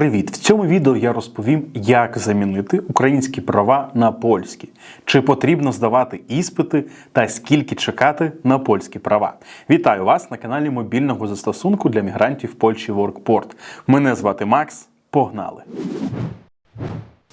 Привіт! В цьому відео я розповім, як замінити українські права на польські, чи потрібно здавати іспити та скільки чекати на польські права. Вітаю вас на каналі мобільного застосунку для мігрантів Польщі WorkPort. Мене звати Макс. Погнали!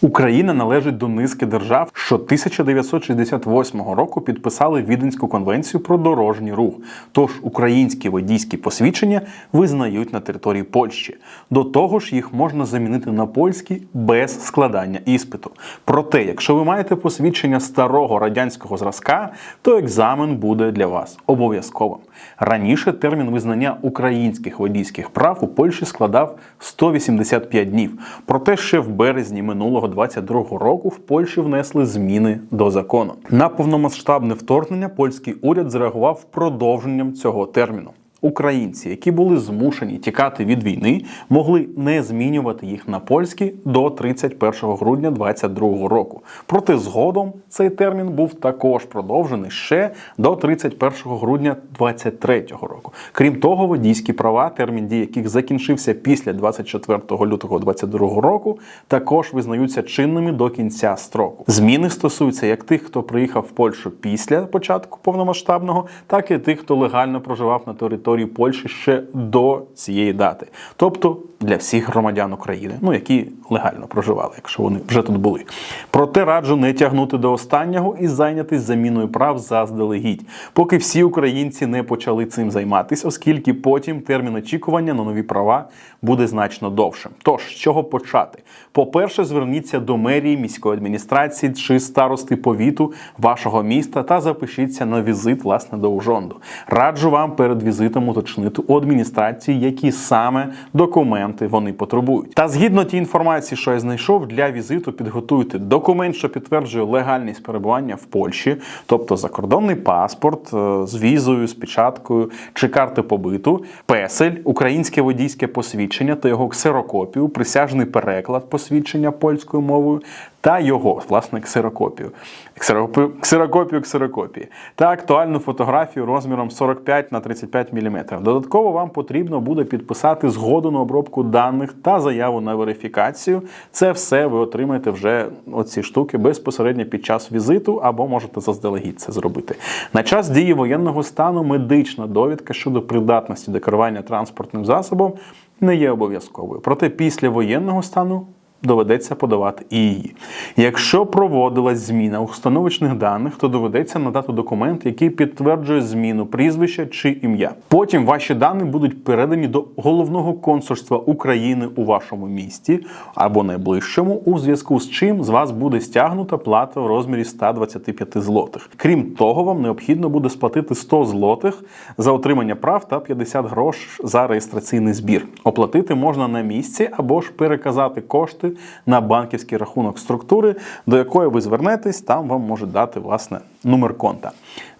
Україна належить до низки держав, що 1968 року підписали Віденську конвенцію про дорожній рух. Тож українські водійські посвідчення визнають на території Польщі. До того ж, їх можна замінити на польські без складання іспиту. Проте, якщо ви маєте посвідчення старого радянського зразка, то екзамен буде для вас обов'язковим. Раніше термін визнання українських водійських прав у Польщі складав 185 днів. Проте ще в березні минулого 22 року в Польщі внесли зміни до закону. На повномасштабне вторгнення польський уряд зреагував продовженням цього терміну. Українці, які були змушені тікати від війни, могли не змінювати їх на польські до 31 грудня 2022 року. Проте згодом цей термін був також продовжений ще до 31 грудня 2023 року. Крім того, водійські права, термін дії яких закінчився після 24 лютого 2022 року, також визнаються чинними до кінця строку. Зміни стосуються як тих, хто приїхав в Польщу після початку повномасштабного, так і тих, хто легально проживав на території Польщі ще до цієї дати, тобто для всіх громадян України, ну які легально проживали, якщо вони вже тут були. Проте раджу не тягнути до останнього і зайнятися заміною прав заздалегідь, поки всі українці не почали цим займатися, оскільки потім термін очікування на нові права буде значно довшим. Тож з чого почати? По-перше, зверніться до мерії міської адміністрації чи старости повіту вашого міста та запишіться на візит власне до Ужонду. Раджу вам перед візитом уточнити у адміністрації, які саме документи вони потребують. Та згідно тій інформації, що я знайшов для візиту, підготуйте документ, що підтверджує легальність перебування в Польщі, тобто закордонний паспорт е, з візою, з печаткою чи карти побиту, песель, українське водійське посвідчення та його ксерокопію, присяжний переклад посвідчення польською мовою та його власне ксерокопію. Ксерокопію, ксерокопію ксерокопії та актуальну фотографію розміром 45 на 35 мм. Додатково вам потрібно буде підписати згоду на обробку даних та заяву на верифікацію. Це все ви отримаєте вже оці штуки безпосередньо під час візиту, або можете заздалегідь це зробити. На час дії воєнного стану медична довідка щодо придатності до керування транспортним засобом не є обов'язковою. Проте після воєнного стану доведеться подавати і її. Якщо проводилась зміна установочних даних, то доведеться надати документ, який підтверджує зміну прізвища чи ім'я. Потім ваші дані будуть передані до головного консульства України у вашому місті або найближчому, у зв'язку з чим з вас буде стягнута плата в розмірі 125 злотих. Крім того, вам необхідно буде сплатити 100 злотих за отримання прав та 50 грош за реєстраційний збір. Оплатити можна на місці або ж переказати кошти на банківський рахунок структури, до якої ви звернетесь, там вам можуть дати власне номер конта.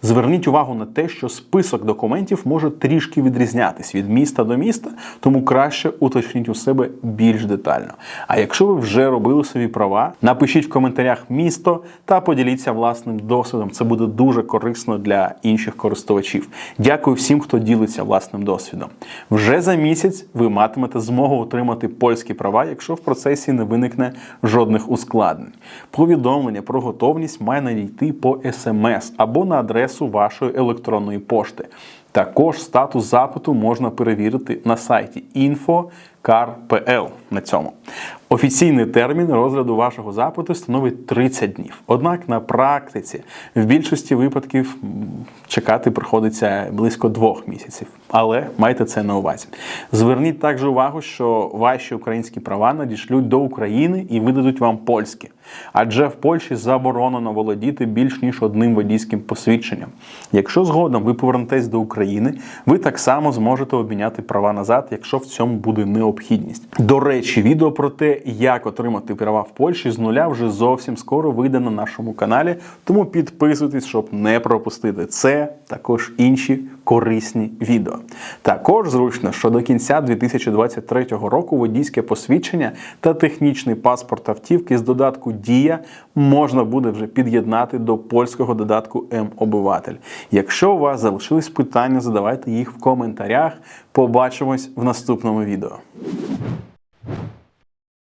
Зверніть увагу на те, що список документів може трішки відрізнятись від міста до міста, тому краще уточніть у себе більш детально. А якщо ви вже робили собі права, напишіть в коментарях місто та поділіться власним досвідом. Це буде дуже корисно для інших користувачів. Дякую всім, хто ділиться власним досвідом. Вже за місяць ви матимете змогу отримати польські права, якщо в процесі не виникне жодних ускладнень. Повідомлення про готовність має надійти по смс або на адресу вашої електронної пошти. Також статус запиту можна перевірити на сайті info.car.pl на цьому. Офіційний термін розгляду вашого запиту становить 30 днів. Однак на практиці в більшості випадків чекати приходиться близько двох місяців. Але майте це на увазі. Зверніть також увагу, що ваші українські права надішлють до України і видадуть вам польські. Адже в Польщі заборонено володіти більш ніж одним водійським посвідченням. Якщо згодом ви повернетесь до України, ви так само зможете обміняти права назад, якщо в цьому буде необхідність. До речі, відео про те, як отримати права в Польщі з нуля, вже зовсім скоро вийде на нашому каналі. Тому підписуйтесь, щоб не пропустити це, також інші корисні відео. Також зручно, що до кінця 2023 року водійське посвідчення та технічний паспорт автівки з додатку Дія можна буде вже під'єднати до польського додатку М-Обиватель. Якщо у вас залишились питання, задавайте їх в коментарях. Побачимось в наступному відео.